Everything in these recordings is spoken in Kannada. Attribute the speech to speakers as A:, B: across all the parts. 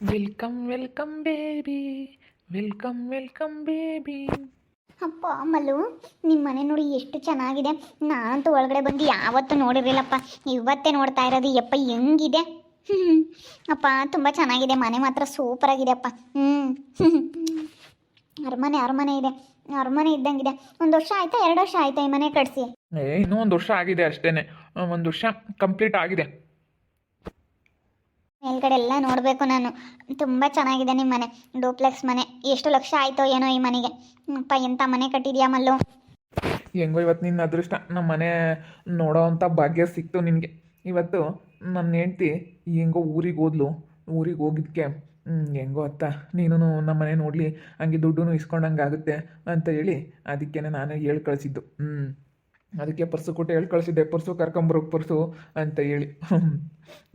A: Welcome welcome baby welcome welcome baby
B: ಅಪ್ಪ ಮಲ್ಲು ನಿಮ್ಮ ಮನೆ ನೋಡಿ ಎಷ್ಟು ಚೆನ್ನಾಗಿದೆ. ನಾನಂತೂ ಒಳಗಡೆ ಬಂದು ಯಾವತ್ತೂ ನೋಡಿರಲಿಲ್ಲಪ್ಪ. ಇವತ್ತೇ ನೋಡ್ತಾ ಇರೋದು ಯಪ್ಪ ಹೆಂಗಿದೆ. ಹ್ಞೂ ಅಪ್ಪ ತುಂಬ ಚೆನ್ನಾಗಿದೆ. ಮನೆ ಮಾತ್ರ ಸೂಪರಾಗಿದೆ ಅಪ್ಪ ಹ್ಞೂ ಅರಮನೆ ಅರಮನೆ ಇದೆ. ಅರಮನೆ ಇದ್ದಂಗಿದೆ. ಒಂದು ವರ್ಷ ಆಯ್ತಾ? ಎರಡು ವರ್ಷ ಆಯ್ತಾ ಈ ಮನೆ ಕಟ್ಸಿ?
A: ಏ ಇನ್ನೂ ಒಂದು ವರ್ಷ ಆಗಿದೆ ಅಷ್ಟೇನೆ. ಒಂದು ವರ್ಷ ಕಂಪ್ಲೀಟ್ ಆಗಿದೆ.
B: ಮೇಲ್ಗಡೆ ಎಲ್ಲ ನೋಡಬೇಕು ನಾನು. ತುಂಬ ಚೆನ್ನಾಗಿದೆ ನಿಮ್ಮ ಮನೆ ಡೂಪ್ಲೆಕ್ಸ್ ಮನೆ. ಎಷ್ಟು ಲಕ್ಷ ಆಯ್ತೋ ಏನೋ ಈ ಮನೆಗೆ. ಅಪ್ಪ ಎಂಥ ಮನೆ ಕಟ್ಟಿದ್ಯಾ ಮಲ್ಲು?
A: ಹೆಂಗೋ ಇವತ್ತು ನಿನ್ನ ಅದೃಷ್ಟ. ನಮ್ಮ ಮನೆ ನೋಡೋ ಅಂಥ ಭಾಗ್ಯ ಸಿಕ್ತು ನಿನಗೆ. ಇವತ್ತು ನನ್ನ ಹೆಂಡ್ತಿ ಹೆಂಗೋ ಊರಿಗೆ ಹೋದ್ಲು. ಊರಿಗೆ ಹೋಗಿದ್ಕೆ ಹ್ಮ್, ಹೆಂಗೋ ಅತ್ತ. ನೀನು ನಮ್ಮ ಮನೆ ನೋಡಲಿ ಹಂಗೆ ದುಡ್ಡು ಇಸ್ಕೊಂಡಂಗೆ ಆಗುತ್ತೆ ಅಂತ ಹೇಳಿ ಅದಕ್ಕೆ ನಾನು ಹೇಳಿ ಕಳಿಸಿದ್ದು. ಹ್ಞೂ ಅದಕ್ಕೆ ಪರ್ಸು ಕೊಟ್ಟು ಹೇಳಿ ಕಳಿಸಿದ್ದೆ. ಪರ್ಸು ಕರ್ಕೊಂಬರೋಕೆ ಪರ್ಸು ಅಂತ ಹೇಳಿ.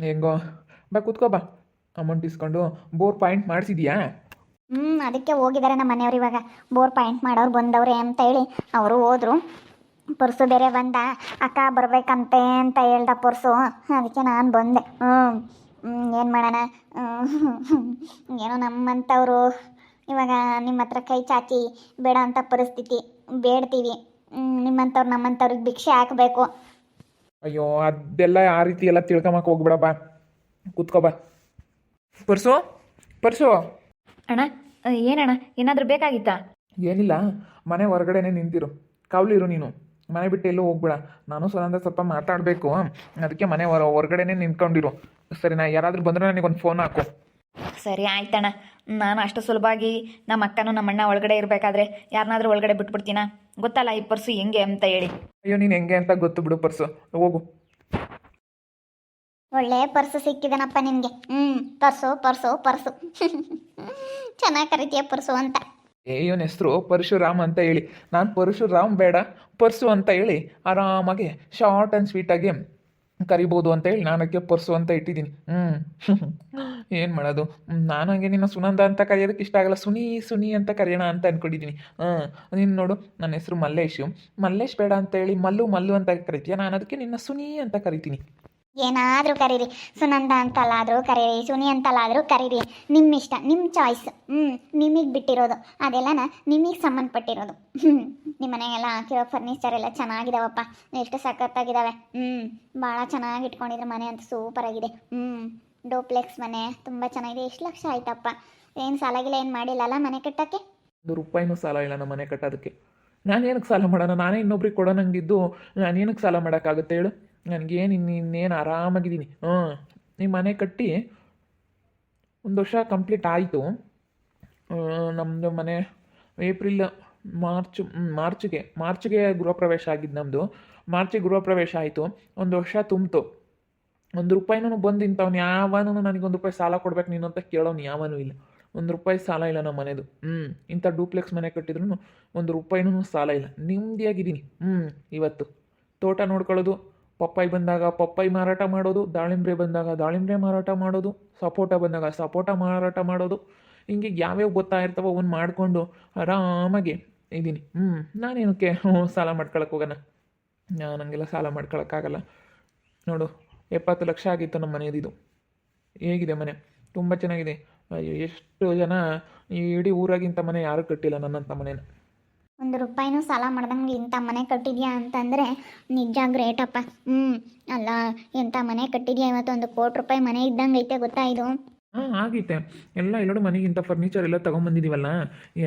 A: ಹೆಂಗೋ ಬಾ ಕೂತ್ಕೋ ಬಾ. ಅಮೌಂಟ್ ಇಸ್ಕೊಂಡು ಬೋರ್ ಪಾಯಿಂಟ್ ಮಾಡಿಸಿದ್ಯಾ?
B: ಹ್ಞೂ ಅದಕ್ಕೆ ಹೋಗಿದ್ದಾರೆ ನಮ್ಮ ಮನೆಯವ್ರು ಇವಾಗ. ಬೋರ್ ಪಾಯಿಂಟ್ ಮಾಡೋರು ಬಂದವ್ರೆ ಅಂತ ಹೇಳಿ ಅವರು ಹೋದರು. ಪರ್ಸು ಬೇರೆ ಬಂದ ಅಕ್ಕ ಬರಬೇಕಂತೆ ಅಂತ ಹೇಳ್ದ ಪರ್ಸು. ಅದಕ್ಕೆ ನಾನು ಬಂದೆ. ಹ್ಞೂ ಏನು ಮಾಡೋಣ? ಹ್ಮ್, ಏನೋ ನಮ್ಮಂಥವ್ರು ಇವಾಗ ನಿಮ್ಮ ಹತ್ರ ಕೈ ಚಾಚಿ ಬೇಡ ಅಂತ ಪರಿಸ್ಥಿತಿ. ಬೇಡ್ತೀವಿ. ಹ್ಮ್, ನಿಮ್ಮಂಥವ್ರು ನಮ್ಮಂಥವ್ರಿಗೆ ಭಿಕ್ಷೆ ಹಾಕಬೇಕು.
A: ಅಯ್ಯೋ ಅದೆಲ್ಲ ಆ ರೀತಿ ಎಲ್ಲ ತಿಳ್ಕೊಂಬಕ್ಕೆ ಹೋಗ್ಬೇಡ ಬಾ ಕೂತ್ಕೋ ಬಾ. ಪರ್ಸು? ಪರ್ಸು.
C: ಅಣ್ಣ ಏನಣ್ಣ ಏನಾದರೂ ಬೇಕಾಗಿತ್ತಾ?
A: ಏನಿಲ್ಲ ಮನೆ ಹೊರಗಡೆನೆ ನಿಂತಿರು. ಕಾವಲಿರು ನೀನು. ಮನೆ ಬಿಟ್ಟು ಎಲ್ಲೂ ಹೋಗ್ಬೇಡ. ನಾನು ಸುನಂದ ಸ್ವಲ್ಪ ಮಾತಾಡಬೇಕು. ಅದಕ್ಕೆ ಮನೆ ಹೊರ ಹೊರಗಡೆನೆ ನಿಂತ್ಕೊಂಡಿರು. ಸರಿನಾ ಯಾರಾದರೂ ಬಂದ್ರೆ ನನಗೊಂದು ಒಂದು ಫೋನ್ ಹಾಕು.
C: ಸರಿ ಆಯ್ತಣ್ಣ. ನಾನು ಅಷ್ಟು ಸುಲಭವಾಗಿ ನಮ್ಮ ಅಕ್ಕನೂ ನಮ್ಮ ಅಣ್ಣ ಒಳಗಡೆ ಇರಬೇಕಾದ್ರೆ ಯಾರನ್ನಾದ್ರೂ ಒಳಗಡೆ ಬಿಟ್ಬಿಡ್ತೀನ? ಗೊತ್ತಲ್ಲ ಈ ಪರ್ಸು ಹೆಂಗೆ ಅಂತ ಹೇಳಿ.
A: ಅಯ್ಯೋ ನೀನು ಹೆಂಗೆ ಅಂತ ಗೊತ್ತು ಬಿಡು ಪರ್ಸು. ಹೋಗು.
B: ಒಳ್ಳೆ ಪರ್ಸು ಸಿಕ್ಕಿದನಪ್ಪ ನಿನಗೆ. ಹ್ಞೂ ಪರ್ಸು ಪರ್ಸು ಪರ್ಸು. ಚೆನ್ನಾಗಿ ಕರಿತೀಯ ಪರ್ಸು ಅಂತ.
A: ಏ ಹೆಸರು ಪರಶುರಾಮ್ ಅಂತ ಹೇಳಿ. ನಾನು ಪರಶುರಾಮ್ ಬೇಡ ಪರ್ಸು ಅಂತ ಹೇಳಿ. ಆರಾಮಾಗಿ ಶಾರ್ಟ್ ಆ್ಯಂಡ್ ಸ್ವೀಟಾಗಿ ಕರಿಬೋದು ಅಂತ ಹೇಳಿ ನಾನು ಅದಕ್ಕೆ ಪರ್ಸು ಅಂತ ಇಟ್ಟಿದ್ದೀನಿ. ಹ್ಞೂ ಏನ್ ಮಾಡೋದು? ಹ್ಮ್, ನಾನು ಹಂಗೆ ನಿನ್ನ ಸುನಂದ ಅಂತ ಕರೆಯೋದಕ್ಕೆ ಇಷ್ಟ ಆಗಲ್ಲ. ಸುನಿ ಸುನಿ ಅಂತ ಕರೆಯೋಣ ಅಂತ ಅಂದ್ಕೊಂಡಿದ್ದೀನಿ ಹಾಂ ನೀನು ನೋಡು ನನ್ನ ಹೆಸರು ಮಲ್ಲೇಶು. ಮಲ್ಲೇಶ್ ಬೇಡ ಅಂತ ಹೇಳಿ ಮಲ್ಲು ಮಲ್ಲು ಅಂತ ಕರಿತೀಯ. ನಾನು ಅದಕ್ಕೆ ನಿನ್ನ ಸುನಿ ಅಂತ ಕರಿತೀನಿ.
B: ಏನಾದರೂ ಕರೀರಿ. ಸುನಂದ ಅಂತಲ್ಲಾದರೂ ಕರೀರಿ, ಸುನಿ ಅಂತಲ್ಲಾದರೂ ಕರೀರಿ. ನಿಮ್ಮ ಇಷ್ಟ ನಿಮ್ಮ ಚಾಯ್ಸ್ ಹ್ಞೂ ನಿಮಗೆ ಬಿಟ್ಟಿರೋದು. ಅದೆಲ್ಲನ ನಿಮಗೆ ಸಂಬಂಧಪಟ್ಟಿರೋದು. ಹ್ಞೂ ನಿಮ್ಮ ಮನೆಗೆಲ್ಲ ಹಾಕಿರೋ ಫರ್ನಿಚರ್ ಎಲ್ಲ ಚೆನ್ನಾಗಿದಾವಪ್ಪ. ಎಷ್ಟು ಸಖತ್ತಾಗಿದ್ದಾವೆ ಹ್ಞೂ ಭಾಳ ಚೆನ್ನಾಗಿ ಇಟ್ಕೊಂಡಿದ್ರು ಮನೆ ಅಂತ ಸೂಪರ್ ಆಗಿದೆ ಹ್ಞೂ ಡೋಪ್ಲೆಕ್ಸ್ ಮನೆ, ತುಂಬ ಚೆನ್ನಾಗಿದೆ. ಎಷ್ಟು ಲಕ್ಷ ಆಯ್ತಪ್ಪ. ಏನು ಸಾಲಾಗಿಲ್ಲ ಏನು ಮಾಡಿಲ್ಲಲ್ಲ ಮನೆ ಕಟ್ಟೋಕ್ಕೆ?
A: ಒಂದು ರೂಪಾಯಿನೂ ಸಾಲ ಇಲ್ಲ ನಮ್ಮ ಮನೆ ಕಟ್ಟೋದಕ್ಕೆ. ನಾನು ಏನಕ್ಕೆ ಸಾಲ ಮಾಡೋಣ? ನಾನೇ ಇನ್ನೊಬ್ರಿಗೆ ಕೊಡೋಣಂಗಿದ್ದು ನಾನು ಏನಕ್ಕೆ ಸಾಲ ಮಾಡೋಕ್ಕಾಗುತ್ತೆ ಹೇಳು? ನನಗೇನು ಇನ್ನು ಇನ್ನೇನು ಆರಾಮಾಗಿದ್ದೀನಿ. ಹಾಂ ನಿಮ್ಮ ಮನೆ ಕಟ್ಟಿ ಒಂದು ವರ್ಷ ಕಂಪ್ಲೀಟ್ ಆಯಿತು. ನಮ್ಮದು ಮನೆ ಏಪ್ರಿಲ್, ಮಾರ್ಚ್ ಮಾರ್ಚ್ಗೆ ಮಾರ್ಚ್ಗೆ ಗೃಹ ಪ್ರವೇಶ ಆಗಿದ್ದು ನಮ್ಮದು ಮಾರ್ಚಿಗೆ ಗೃಹ ಪ್ರವೇಶ ಆಯಿತು. ಒಂದು ವರ್ಷ ತುಂಬಿತು. ಒಂದು ರೂಪಾಯಿನೂ ಬಂದು ಇಂಥವ್ನು ಯಾವನೂ ನನಗೆ ಒಂದು ರೂಪಾಯಿ ಸಾಲ ಕೊಡ್ಬೇಕು ನೀನು ಅಂತ ಕೇಳೋನು ಯಾವನೂ ಇಲ್ಲ. ಒಂದು ರೂಪಾಯಿ ಸಾಲ ಇಲ್ಲ ನಮ್ಮ ಮನೆದು. ಹ್ಞೂ ಇಂಥ ಡೂಪ್ಲೆಕ್ಸ್ ಮನೆ ಕಟ್ಟಿದ್ರು ಒಂದು ರೂಪಾಯಿನೂ ಸಾಲ ಇಲ್ಲ. ನೆಮ್ಮದಿಯಾಗಿದ್ದೀನಿ ಹ್ಞೂ ಇವತ್ತು. ತೋಟ ನೋಡ್ಕೊಳ್ಳೋದು. ಪಪ್ಪಾಯಿ ಬಂದಾಗ ಪಪ್ಪಾಯಿ ಮಾರಾಟ ಮಾಡೋದು ದಾಳಿಂಬೆ ಬಂದಾಗ ದಾಳಿಂಬೆ ಮಾರಾಟ ಮಾಡೋದು, ಸಪೋಟ ಬಂದಾಗ ಸಪೋಟ ಮಾರಾಟ ಮಾಡೋದು. ಹಿಂಗೆ ಯಾವ್ಯಾವ ಗೊತ್ತಾ ಇರ್ತಾವೋ ಅವ್ನು ಮಾಡಿಕೊಂಡು ಆರಾಮಾಗಿ ಇದ್ದೀನಿ. ಹ್ಞೂ ನಾನೇನಕ್ಕೆ ಸಾಲ ಮಾಡ್ಕೊಳಕ್ಕೆ ಹೋಗೋಣ? ನನಗೆಲ್ಲ ಸಾಲ ಮಾಡ್ಕೊಳಕ್ಕಾಗಲ್ಲ. ನೋಡು, ಎಪ್ಪತ್ತು ಲಕ್ಷ ಆಗಿತ್ತು ನಮ್ಮ ಮನೆಯದಿದು. ಹೇಗಿದೆ ಮನೆ? ತುಂಬ ಚೆನ್ನಾಗಿದೆ. ಅಯ್ಯೋ, ಎಷ್ಟು ಜನ ಈ ಇಡೀ ಊರಾಗಿಂತ ಮನೆ ಯಾರೂ ಕಟ್ಟಿಲ್ಲ ನನ್ನಂಥ ಮನೇನ.
B: ಒಂದು ರೂಪಾಯಿನೂ ಸಾಲ ಮಾಡ್ದಂಗೆ ಇಂಥ ಮನೆ ಕಟ್ಟಿದ್ಯಾ ಅಂತಂದರೆ ನಿಜ ಗ್ರೇಟಪ್ಪ. ಹ್ಞೂ ಅಲ್ಲ ಎಂಥ ಮನೆ ಕಟ್ಟಿದ್ಯಾ ಇವತ್ತು ಒಂದು ಕೋಟಿ ರೂಪಾಯಿ ಮನೆ ಇದ್ದಂಗೆ ಐತೆ ಗೊತ್ತಾ ಇದು?
A: ಹಾಂ, ಆಗೈತೆ. ಎಲ್ಲ ಎಲ್ಲರೂ ಮನೆಗಿಂತ ಫರ್ನಿಚರ್ ಎಲ್ಲ ತೊಗೊಂಬಂದಿದ್ದೀವಲ್ಲ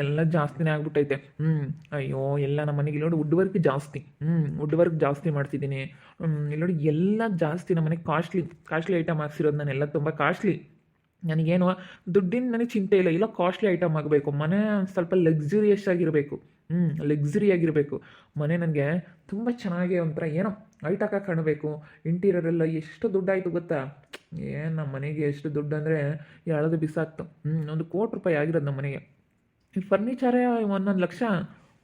A: ಎಲ್ಲ ಜಾಸ್ತಿನೇ ಆಗ್ಬಿಟ್ಟೈತೆ. ಹ್ಞೂ ಅಯ್ಯೋ, ಎಲ್ಲ ನಮ್ಮ ಮನೆಗೆ ಇಲ್ಲೋಡು ವುಡ್ ವರ್ಕ್ ಜಾಸ್ತಿ. ಹ್ಞೂ ವುಡ್ ವರ್ಕ್ ಜಾಸ್ತಿ ಮಾಡ್ತಿದ್ದೀನಿ. ಇಲ್ಲೋಡು ಎಲ್ಲ ಜಾಸ್ತಿ ನಮ್ಮ ಮನೆಗೆ ಕಾಸ್ಟ್ಲಿ ಕಾಸ್ಟ್ಲಿ ಐಟಮ್ ಹಾಕ್ಸಿರೋದು ನಾನೆಲ್ಲ ತುಂಬ ಕಾಸ್ಟ್ಲಿ ನನಗೇನು ದುಡ್ಡಿನ ನನಗೆ ಚಿಂತೆ ಇಲ್ಲ. ಇಲ್ಲ ಕಾಸ್ಟ್ಲಿ ಐಟಮ್ ಆಗಬೇಕು. ಮನೆ ಒಂದು ಸ್ವಲ್ಪ ಲಕ್ಸುರಿಯಸ್ ಆಗಿರಬೇಕು. ಹ್ಞೂ ಲಕ್ಸುರಿ ಆಗಿರಬೇಕು. ಮನೆ ನನಗೆ ತುಂಬ ಚೆನ್ನಾಗಿ ಒಂಥರ ಏನೋ ಐಟಾಕ ಕಾಣಬೇಕು. ಇಂಟೀರಿಯರ್ ಎಲ್ಲ ಎಷ್ಟು ದುಡ್ಡಾಯಿತು ಗೊತ್ತಾ? ಏನು ನಮ್ಮ ಮನೆಗೆ ಎಷ್ಟು ದುಡ್ಡು ಅಂದರೆ ಎಳೆದು ಬಿಸಾಕ್ತು. ಹ್ಞೂ ಒಂದು ಕೋಟಿ ರೂಪಾಯಿ ಆಗಿರೋದು ನಮ್ಮ ಮನೆಗೆ. ಈ ಫರ್ನಿಚರೇ ಒಂದೊಂದು ಲಕ್ಷ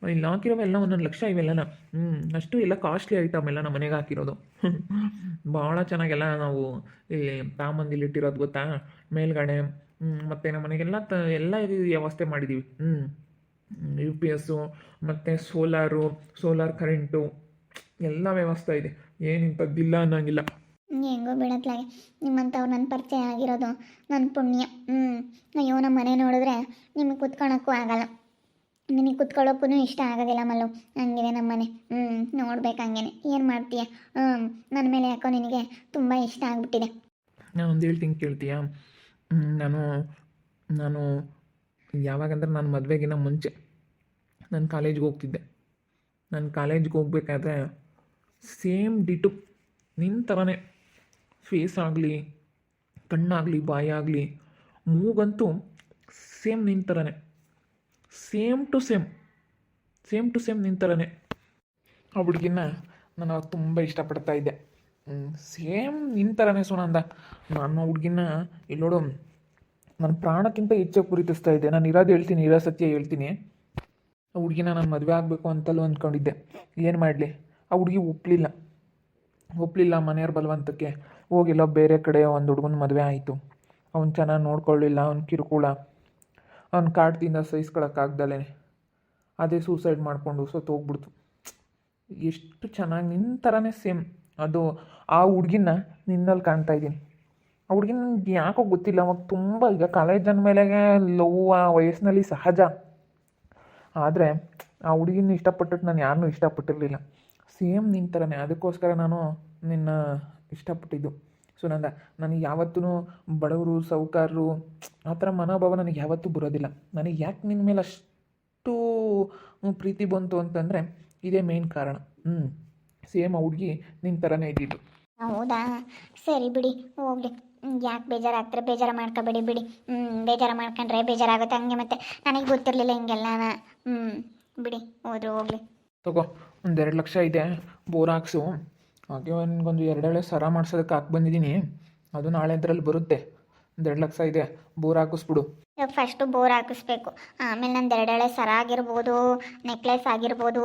A: ಇಲ್ಲಿ ಹಾಕಿರೋ ಎಲ್ಲ ಒಂದೊಂದು ಲಕ್ಷ ಇವೆಲ್ಲನ ಹ್ಞೂ ಅಷ್ಟು ಎಲ್ಲ ಕಾಸ್ಟ್ಲಿ ಐಟಮ್ ಎಲ್ಲ ನಮ್ಮ ಮನೆಗೆ ಹಾಕಿರೋದು. ಭಾಳ ಚೆನ್ನಾಗೆಲ್ಲ ನಾವು ಇಲ್ಲಿ ತಾಮಂದಿಲಿ ಇಟ್ಟಿರೋದು ಗೊತ್ತಾ? ಮೇಲ್ಗಡೆ ಮತ್ತು ನಮ್ಮ ಮನೆಗೆಲ್ಲ ತ, ಎಲ್ಲ ವ್ಯವಸ್ಥೆ ಮಾಡಿದ್ದೀವಿ ಹ್ಞೂ ಯು ಪಿ ಎಸ್ಸು ಮತ್ತು ಸೋಲಾರು ಸೋಲಾರ್ ಕರೆಂಟು ಎಲ್ಲ ವ್ಯವಸ್ಥೆ ಇದೆ. ಏನು ಇಂಥದ್ದಿಲ್ಲ ಅನ್ನೋಂಗಿಲ್ಲ.
B: ಹೆಂಗೋ ಬಿಡತ್ಲಾಗೆ ನಿಮ್ಮಂಥವ್ರು ನನ್ನ ಪರಿಚಯ ಆಗಿರೋದು ನನ್ನ ಪುಣ್ಯ. ಹ್ಞೂ ಅಯ್ಯೋ ನಮ್ಮ ಮನೆ ನೋಡಿದ್ರೆ ನಿಮಗೆ ಕುತ್ಕೊಳಕ್ಕೂ ಆಗಲ್ಲ. ನಿನಗೆ ಕುತ್ಕೊಳ್ಳೋಕ್ಕೂ ಇಷ್ಟ ಆಗೋದಿಲ್ಲ ಮಲ್ಲು. ಹಂಗಿದೆ ನಮ್ಮನೆ. ಹ್ಞೂ ನೋಡ್ಬೇಕು ಹಂಗೇನೆ. ಏನು ಮಾಡ್ತೀಯ? ಹ್ಞೂ ನನ್ನ ಮೇಲೆ ಯಾಕೋ ನಿನಗೆ ತುಂಬ ಇಷ್ಟ ಆಗ್ಬಿಟ್ಟಿದೆ.
A: ನಾನು ಒಂದು ಹೇಳ್ತೀನಿ ಕೇಳ್ತೀಯಾ? ನಾನು ನಾನು ಯಾವಾಗಂದ್ರೆ ನಾನು ಮದುವೆಗಿನ ಮುಂಚೆ ನಾನು ಕಾಲೇಜ್ಗೆ ಹೋಗ್ತಿದ್ದೆ. ನಾನು ಕಾಲೇಜ್ಗೆ ಹೋಗ್ಬೇಕಾದ್ರೆ ಸೇಮ್ ಡಿಟು ನಿನ್ನ ಥರನೇ ಫೇಸ್ ಆಗಲಿ, ಕಣ್ಣಾಗಲಿ, ಬಾಯಾಗಲಿ, ಮೂಗಂತೂ ಸೇಮ್ ನಿನ್ನ ಥರನೇ same to same same to same ನಿನ್ನ ಆ ಹುಡುಗಿನ ನಾನು ತುಂಬ ಇಷ್ಟಪಡ್ತಾ ಇದ್ದೆ. ಸೇಮ್ ನಿನ್ನ ಥರನೇ ಸುನಂದ. ನಾನು ಹುಡುಗಿನ ಇಲ್ಲೋಡು ನನ್ನ ಪ್ರಾಣಕ್ಕಿಂತ ಹೆಚ್ಚಾಗಿ ಪ್ರೀತಿಸ್ತಾ ಇದ್ದೆ. ನಾನು ಇರೋದು ಹೇಳ್ತೀನಿ, ಇರೋ ಸತ್ಯ ಹೇಳ್ತೀನಿ. ಆ ಹುಡುಗಿನ ನಾನು ಮದುವೆ ಆಗಬೇಕು ಅಂತಲೂ ಅಂದ್ಕೊಂಡಿದ್ದೆ. ಏನು ಮಾಡಲಿ? ಆ ಹುಡುಗಿ ಒಪ್ಪಲಿಲ್ಲ ಒಪ್ಪಲಿಲ್ಲ ಮನೆಯವ್ರ ಬಲವಂತಕ್ಕೆ. ಹೋಗಿಲ್ಲ ಬೇರೆ ಕಡೆ ಒಂದು ಹುಡುಗನ ಮದುವೆ ಆಯಿತು. ಅವ್ನು ಚೆನ್ನಾಗಿ ನೋಡ್ಕೊಳ್ಳಿಲ್ಲ, ಅವ್ನು ಕಿರುಕುಳ. ಅವ್ನ ಕಾಡ್ದಿಂದ ಸಹಿಸ್ಕೊಳಕ್ಕಾಗ್ದಲೇ ಅದೇ ಸೂಸೈಡ್ ಮಾಡಿಕೊಂಡು ಸತ್ತು ಹೋಗ್ಬಿಡ್ತು. ಎಷ್ಟು ಚೆನ್ನಾಗಿ ನಿನ್ನ ಥರನೇ ಸೇಮ್ ಅದು ಆ ಹುಡುಗಿನ ನಿನ್ನಲ್ಲಿ ಕಾಣ್ತಾ ಇದ್ದೀನಿ. ಆ ಹುಡುಗಿನ ನನಗೆ ಯಾಕೋ ಗೊತ್ತಿಲ್ಲ, ಅವಾಗ ತುಂಬ ಈಗ ಕಾಲೇಜ್ ಮೇಲೆ ಲವ್ ಆ ವಯಸ್ಸಿನಲ್ಲಿ ಸಹಜ. ಆದರೆ ಆ ಹುಡುಗಿನ ಇಷ್ಟಪಟ್ಟಿಟ್ಟು ನಾನು ಯಾರನ್ನೂ ಇಷ್ಟಪಟ್ಟಿರಲಿಲ್ಲ. ಸೇಮ್ ನಿನ್ನ ಥರನೇ ಅದಕ್ಕೋಸ್ಕರ ನಾನು ನಿನ್ನ ಇಷ್ಟಪಟ್ಟಿದ್ದು. ಸುನಂದ ನನಗೆ ಯಾವತ್ತೂ ಬಡವರು ಸೌಕಾರರು ಆ ಥರ ಮನೋಭಾವ ನನಗೆ ಯಾವತ್ತೂ ಬರೋದಿಲ್ಲ. ನನಗೆ ಯಾಕೆ ನಿನ್ನ ಮೇಲೆ ಅಷ್ಟು ಪ್ರೀತಿ ಬಂತು ಅಂತಂದರೆ ಇದೇ ಮೇನ್ ಕಾರಣ. ಹ್ಞೂ ಸೇಮ್ ಆ ಹುಡುಗಿ ನಿನ್ನ ಥರನೇ ಇದ್ದಿದ್ದು.
B: ಹೌದಾ? ಸರಿ ಬಿಡಿ ಹೋಗ್ಲಿ. ಯಾಕೆ ಬೇಜಾರಾಗ್ತಾರೆ ಬೇಜಾರು ಮಾಡ್ಕೋಬೇಡಿ ಬಿಡಿ. ಹ್ಞೂ ಬೇಜಾರು ಮಾಡ್ಕೊಂಡ್ರೆ ಬೇಜಾರಾಗುತ್ತೆ ಹಂಗೆ ಮತ್ತೆ. ನನಗೆ ಗೊತ್ತಿರಲಿಲ್ಲ ಹಿಂಗೆಲ್ಲ. ಹ್ಞೂ ಬಿಡಿ ಹೋದ್ರು ಹೋಗ್ಲಿ.
A: ತಗೋ ಒಂದೆರಡು ಲಕ್ಷ ಇದೆ ಬೋರ್ ಹಾಕ್ಸು. ಹಾಗೆ ಒಂದು ಎರಡೆಳೆ ಸರ ಮಾಡ್ಸೋದಕ್ಕೆ ಹಾಕಿ ಬಂದಿದ್ದೀನಿ. ಅದು ನಾಳೆ ಅದರಲ್ಲಿ ಬರುತ್ತೆ. ಒಂದೆರಡು ಲಕ್ಷ ಇದೆ. ಬೋರ್ ಹಾಕಿಸ್ಬಿಡು.
B: ಫಸ್ಟು ಬೋರ್ ಹಾಕಿಸ್ಬೇಕು. ಆಮೇಲೆ ನಂದು ಎರಡೆಳೆ ಸರ ಆಗಿರ್ಬೋದು ನೆಕ್ಲೆಸ್ ಆಗಿರ್ಬೋದು,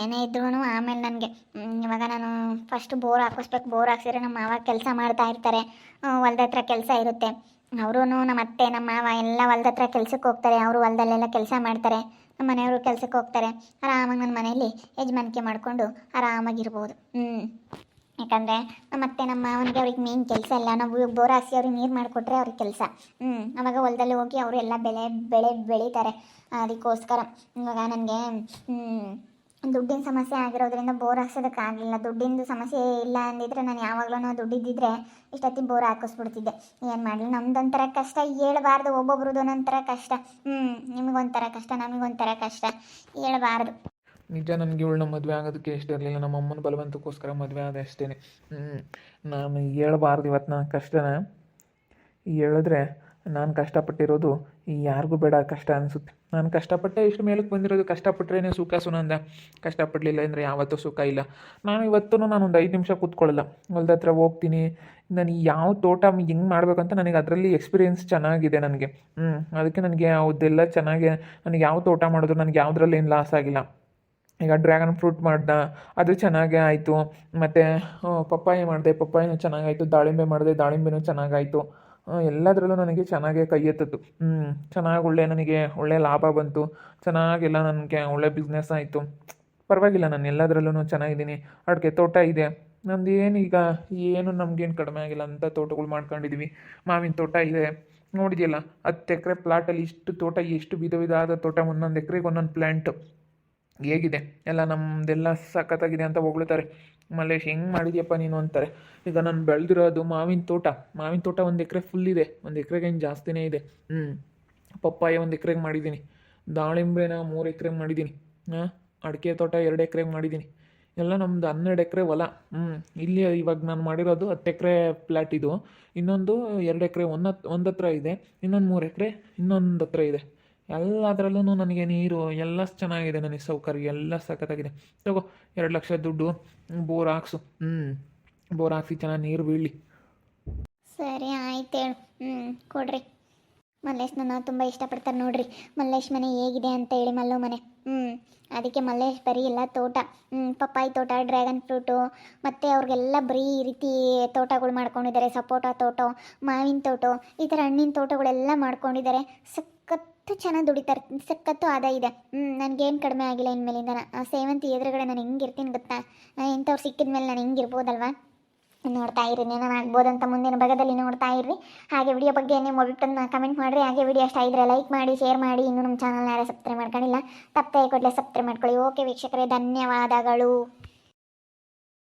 B: ಏನೇ ಇದ್ರೂ ಆಮೇಲೆ ನನಗೆ ಇವಾಗ ನಾನು ಫಸ್ಟ್ ಬೋರ್ ಹಾಕಿಸ್ಬೇಕು. ಬೋರ್ ಹಾಕ್ಸಿದ್ರೆ ನಮ್ಮ ಮಾವ ಕೆಲಸ ಮಾಡ್ತಾ ಇರ್ತಾರೆ. ಹೊಲ್ದ ಹತ್ರ ಕೆಲಸ ಇರುತ್ತೆ. ಅವರು ನಮ್ಮ ಅತ್ತೆ, ನಮ್ಮ ಮಾವ ಎಲ್ಲ ಹೊಲ್ದ ಹತ್ರ ಕೆಲ್ಸಕ್ಕೆ ಹೋಗ್ತಾರೆ. ಅವರು ಹೊಲ್ದಲ್ಲೆಲ್ಲ ಕೆಲಸ ಮಾಡ್ತಾರೆ. ನಮ್ಮ ಮನೆಯವರು ಕೆಲಸಕ್ಕೆ ಹೋಗ್ತಾರೆ. ಆರಾಮಾಗಿ ನನ್ನ ಮನೆಯಲ್ಲಿ ಯಜಮಾನಿಕೆ ಮಾಡಿಕೊಂಡು ಆರಾಮಾಗಿರ್ಬೋದು. ಹ್ಞೂ ಯಾಕಂದರೆ ನಮ್ಮ ಅತ್ತೆ, ನಮ್ಮ ಮಾವನಿಗೆ ಅವ್ರಿಗೆ ಮೇನ್ ಕೆಲಸ ಇಲ್ಲ ನಾವು ಬೋರ್ ಹಾಕ್ಸಿ ಅವ್ರಿಗೆ ನೀರು ಮಾಡಿಕೊಟ್ರೆ ಅವ್ರಿಗೆ ಕೆಲಸ. ಹ್ಞೂ ಅವಾಗ ಹೊಲದಲ್ಲಿ ಹೋಗಿ ಅವರು ಎಲ್ಲ ಬೆಳೆ ಬೆಳೆ ಬೆಳೀತಾರೆ. ಅದಕ್ಕೋಸ್ಕರ ಇವಾಗ ನನಗೆ ದುಡ್ಡಿನ ಸಮಸ್ಯೆ ಆಗಿರೋದ್ರಿಂದ ಬೋರ್ ಹಾಕ್ಸೋದಕ್ಕಾಗಲಿಲ್ಲ ದುಡ್ಡಿಂದು ಸಮಸ್ಯೆ ಇಲ್ಲ ಅಂದಿದ್ರೆ ನಾನು ಯಾವಾಗಲೂ ದುಡ್ಡಿದ್ದಿದ್ರೆ ಇಷ್ಟೊತ್ತಿ ಬೋರ್ ಹಾಕಿಸ್ಬಿಡ್ತಿದ್ದೆ. ಏನು ಮಾಡಲಿ? ನಮ್ದೊಂಥರ ಕಷ್ಟ. ಹೇಳ್ಬಾರ್ದು. ಒಬ್ಬೊಬ್ರದ್ದು ಒಂದೊಂಥರ ಕಷ್ಟ. ಹ್ಞೂ ನಿಮಗೊಂಥರ ಕಷ್ಟ, ನಮಗೊಂಥರ ಕಷ್ಟ. ಹೇಳ್ಬಾರ್ದು.
A: ನಿಜ ನನಗೆ ಇವಳನ್ನ ಮದುವೆ ಆಗೋದಕ್ಕೆ ಇಷ್ಟ ಇರಲಿಲ್ಲ. ನಮ್ಮ ಅಮ್ಮನ ಬಲವಂತಕ್ಕೋಸ್ಕರ ಮದುವೆ ಆದ ಅಷ್ಟೇ ನಾನು ಹೇಳ್ಬಾರ್ದು ಇವತ್ತು ನನ್ನ ಕಷ್ಟನ. ಹೇಳಿದ್ರೆ ನಾನು ಕಷ್ಟಪಟ್ಟಿರೋದು ಯಾರಿಗೂ ಬೇಡ ಕಷ್ಟ ಅನಿಸುತ್ತೆ. ನಾನು ಕಷ್ಟಪಟ್ಟೆ ಇಷ್ಟು ಮೇಲಕ್ಕೆ ಬಂದಿರೋದು ಕಷ್ಟಪಟ್ಟರೆ ಸುಖ ಸುನಂದ ಕಷ್ಟಪಡಲಿಲ್ಲ ಅಂದರೆ ಯಾವತ್ತೂ ಸುಖ ಇಲ್ಲ. ನಾನು ಇವತ್ತೂ ನಾನು ಒಂದು ಐದು ನಿಮಿಷ ಕೂತ್ಕೊಳ್ಳಲ್ಲ. ಹೊಲ್ದ ಹತ್ರ ಹೋಗ್ತೀನಿ. ನಾನು ಯಾವ ತೋಟ ಹೆಂಗೆ ಮಾಡಬೇಕಂತ ನನಗೆ ಅದರಲ್ಲಿ ಎಕ್ಸ್ಪೀರಿಯೆನ್ಸ್ ಚೆನ್ನಾಗಿದೆ ನನಗೆ. ಹ್ಞೂ ಅದಕ್ಕೆ ನನಗೆ ಅದೆಲ್ಲ ಚೆನ್ನಾಗಿ ನನಗೆ ಯಾವ ತೋಟ ಮಾಡಿದ್ರು ನನಗೆ ಯಾವುದ್ರಲ್ಲಿ ಏನು ಲಾಸ್ ಆಗಿಲ್ಲ. ಈಗ ಡ್ರ್ಯಾಗನ್ ಫ್ರೂಟ್ ಮಾಡ್ದೆ, ಅದು ಚೆನ್ನಾಗೇ ಆಯಿತು. ಮತ್ತು ಪಪ್ಪಾಯಿ ಮಾಡಿದೆ. ಪಪ್ಪಾಯಿನೂ ಚೆನ್ನಾಗಾಯಿತು. ದಾಳಿಂಬೆ ಮಾಡಿದೆ. ದಾಳಿಂಬೆನೂ ಚೆನ್ನಾಗಾಯಿತು. ಎಲ್ಲದರಲ್ಲೂ ನನಗೆ ಚೆನ್ನಾಗೇ ಕೈ ಎತ್ತಿತ್ತು. ಹ್ಞೂ ಚೆನ್ನಾಗಿ ಒಳ್ಳೆ ನನಗೆ ಒಳ್ಳೆ ಲಾಭ ಬಂತು. ಚೆನ್ನಾಗೆಲ್ಲ ನನಗೆ ಒಳ್ಳೆ ಬಿಸ್ನೆಸ್ ಆಯಿತು. ಪರವಾಗಿಲ್ಲ, ನಾನು ಎಲ್ಲದರಲ್ಲೂ ಚೆನ್ನಾಗಿದ್ದೀನಿ. ಅಡಿಕೆ ತೋಟ ಇದೆ. ನಂದು ಏನು ಈಗ ಏನು ನಮಗೇನು ಕಡಿಮೆ ಆಗಿಲ್ಲ ಅಂತ ತೋಟಗಳು ಮಾಡ್ಕೊಂಡಿದ್ದೀವಿ ಮಾವಿನ ತೋಟ ಇದೆ. ನೋಡಿದೆಯಲ್ಲ, ಹತ್ತು ಎಕರೆ ಪ್ಲಾಟಲ್ಲಿ ಇಷ್ಟು ತೋಟ, ಎಷ್ಟು ವಿಧ ವಿಧವಾದ ತೋಟ, ಒಂದೊಂದು ಎಕರೆಗೆ ಒಂದೊಂದು ಪ್ಲ್ಯಾಂಟು ಹೇಗಿದೆ? ಎಲ್ಲ ನಮ್ಮದೆಲ್ಲ ಸಖತ್ತಾಗಿದೆ ಅಂತ ಹೊಗಳ್ತಾರೆ. ಮಲ್ಲೇಶ್, ಹೆಂಗೆ ಮಾಡಿದ್ಯಪ್ಪ ನೀನು? ಅಂತಾರೆ. ಈಗ ನಾನು ಬೆಳೆದಿರೋದು ಮಾವಿನ ತೋಟ. ಮಾವಿನ ತೋಟ ಒಂದು ಎಕರೆ ಫುಲ್ ಇದೆ. ಒಂದು ಎಕರೆಗೆ ಏನು ಜಾಸ್ತಿನೇ ಇದೆ. ಹ್ಞೂ ಪಪ್ಪಾಯ ಒಂದು ಎಕರೆಗೆ ಮಾಡಿದ್ದೀನಿ. ದಾಳಿಂಬೆನ ಮೂರು ಎಕರೆಗೆ ಮಾಡಿದ್ದೀನಿ. ಹಾಂ? ಅಡಿಕೆ ತೋಟ ಎರಡು ಎಕರೆಗೆ ಮಾಡಿದ್ದೀನಿ. ಎಲ್ಲ ನಮ್ಮದು ಹನ್ನೆರಡು ಎಕರೆ ಹೊಲ. ಹ್ಞೂ ಇಲ್ಲಿ ಇವಾಗ ನಾನು ಮಾಡಿರೋದು ಹತ್ತು ಎಕರೆ ಪ್ಲ್ಯಾಟ್ ಇದು. ಇನ್ನೊಂದು ಎರಡು ಎಕರೆ ಒಂದು ಒಂದು ಹತ್ರ ಇದೆ. ಇನ್ನೊಂದು ಮೂರು ಎಕರೆ ಇನ್ನೊಂದು ಹತ್ರ ಇದೆ. ಎಲ್ಲದರಲ್ಲೂ ನನಗೆ ನೀರು ಎಲ್ಲ ಚೆನ್ನಾಗಿದೆ, ನನಗೆ ಸೌಕರ್ಯ ಎಲ್ಲ ಸಖತ್ತಾಗಿದೆ. ತಗೋ, ಎರಡು ಲಕ್ಷ ದುಡ್ಡು ಬೋರ್ ಹಾಕ್ಸು ಹ್ಞೂ ಬೋರ್ ಹಾಕ್ಸಿ ಚೆನ್ನಾಗಿ ನೀರು ಬೀಳಲಿ.
B: ಸರಿ, ಆಯ್ತು ಹೇಳು. ಹ್ಞೂ ಕೊಡ್ರಿ. ಮಲ್ಲೇಶ್ ನನ್ನ ತುಂಬ ಇಷ್ಟಪಡ್ತಾರೆ ನೋಡ್ರಿ. ಮಲ್ಲೇಶ್ ಮನೆ ಹೇಗಿದೆ ಅಂತ ಹೇಳಿ ಮಲ್ಲು ಮನೆ. ಹ್ಞೂ ಅದಕ್ಕೆ ಮಲ್ಲೇಶ್ ಬರೀ ಎಲ್ಲ ತೋಟ. ಹ್ಞೂ ಪಪ್ಪಾಯಿ ತೋಟ, ಡ್ರ್ಯಾಗನ್ ಫ್ರೂಟು, ಮತ್ತು ಅವ್ರಿಗೆಲ್ಲ ಬರೀ ಈ ರೀತಿ ತೋಟಗಳು ಮಾಡ್ಕೊಂಡಿದ್ದಾರೆ. ಸಪೋಟ ತೋಟ, ಮಾವಿನ ತೋಟ, ಈ ಥರ ಹಣ್ಣಿನ ತೋಟಗಳೆಲ್ಲ ಮಾಡ್ಕೊಂಡಿದ್ದಾರೆ. ಸಖತ್ತು ಚೆನ್ನಾಗಿ ದುಡಿತಾರೆ. ಸಖತ್ತು ಆದಾಯ ಇದೆ. ಹ್ಞೂ ನನಗೇನು ಕಡಿಮೆ ಆಗಿಲ್ಲ ಇನ್ಮೇಲಿಂದ ಆ ಸೇವಂತಿ ಎದುರುಗಡೆ ನಾನು ಹೆಂಗಿರ್ತೀನಿ ಗೊತ್ತಾ? ಇಂಥವ್ರು ಸಿಕ್ಕಿದ ಮೇಲೆ ನಾನು ಹೆಂಗಿರ್ಬೋದಲ್ವಾ ನೋಡ್ತಾ ಇರಿ ನಾನು ಆಗ್ಬೋದಂತ ಮುಂದಿನ ಭಾಗದಲ್ಲಿ ನೋಡ್ತಾ ಇರ್ರಿ. ಹಾಗೆ ವಿಡಿಯೋ ಬಗ್ಗೆ ನಿಮ್ಮ ಒಬಿಟನ್ನು ಕಮೆಂಟ್ ಮಾಡಿರಿ. ಹಾಗೆ ವಿಡಿಯೋ ಇಷ್ಟ ಇದ್ರೆ ಲೈಕ್ ಮಾಡಿ ಶೇರ್ ಮಾಡಿ. ಇನ್ನೂ ನಮ್ಮ ಚಾನಲ್ನ ಯಾರು ಸಬ್ಸ್ಕ್ರೈಬ್ ಮಾಡ್ಕೊಂಡಿಲ್ಲ. ತಪ್ಪದೆ ಕೂಡಲೇ ಸಬ್ಸ್ಕ್ರೈಬ್ ಮಾಡ್ಕೊಳ್ಳಿ. ಓಕೆ ವೀಕ್ಷಕರೇ, ಧನ್ಯವಾದಗಳು.